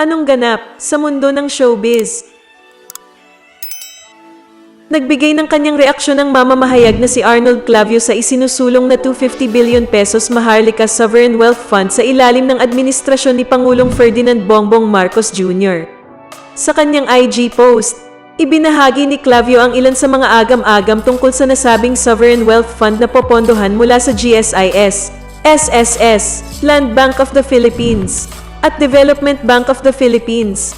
Anong ganap sa mundo ng showbiz? Nagbigay ng kanyang reaksyon ng mamamahayag na si Arnold Clavio sa isinusulong na 250 billion pesos Maharlika Sovereign Wealth Fund sa ilalim ng administrasyon ni Pangulong Ferdinand Bongbong Marcos Jr. Sa kanyang IG post, ibinahagi ni Clavio ang ilan sa mga agam-agam tungkol sa nasabing Sovereign Wealth Fund na popondohan mula sa GSIS, SSS, Land Bank of the Philippines, at Development Bank of the Philippines.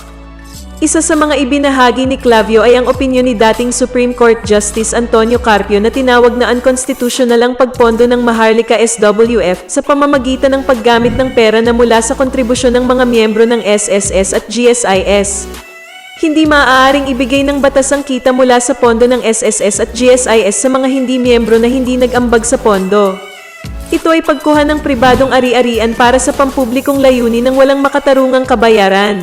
Isa sa mga ibinahagi ni Clavio ay ang opinyon ni dating Supreme Court Justice Antonio Carpio na tinawag na unconstitutional ang pagpondo ng Maharlika SWF sa pamamagitan ng paggamit ng pera na mula sa kontribusyon ng mga miyembro ng SSS at GSIS. Hindi maaaring ibigay ng batas ang kita mula sa pondo ng SSS at GSIS sa mga hindi miyembro na hindi nag-ambag sa pondo. Ito ay pagkuha ng pribadong ari-arian para sa pampublikong layunin ng walang makatarungang kabayaran.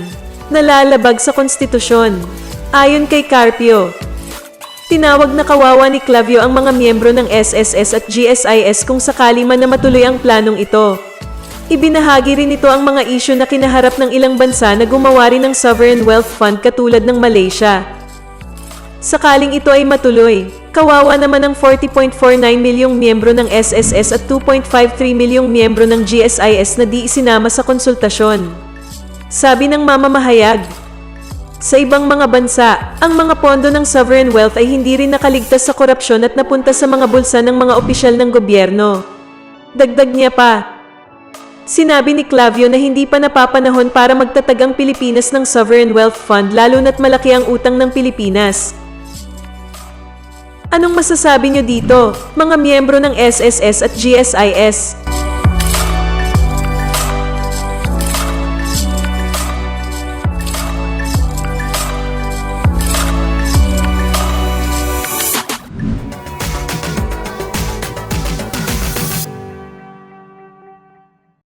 Nalalabag sa konstitusyon. Ayon kay Carpio, tinawag na kawawa ni Clavio ang mga miyembro ng SSS at GSIS kung sakali man na matuloy ang planong ito. Ibinahagi rin ito ang mga isyu na kinaharap ng ilang bansa na gumawa rin ng Sovereign Wealth Fund katulad ng Malaysia. Sakaling ito ay matuloy, kawawa naman ang 40.49 milyong miyembro ng SSS at 2.53 milyong miyembro ng GSIS na di isinama sa konsultasyon. Sabi ng mamamahayag, sa ibang mga bansa, ang mga pondo ng sovereign wealth ay hindi rin nakaligtas sa korupsyon at napunta sa mga bulsa ng mga opisyal ng gobyerno. Dagdag niya pa, Sinabi ni Clavio na hindi pa napapanahon para magtatag ang Pilipinas ng Sovereign Wealth Fund lalo na't malaki ang utang ng Pilipinas. Anong masasabi niyo dito, mga miyembro ng SSS at GSIS?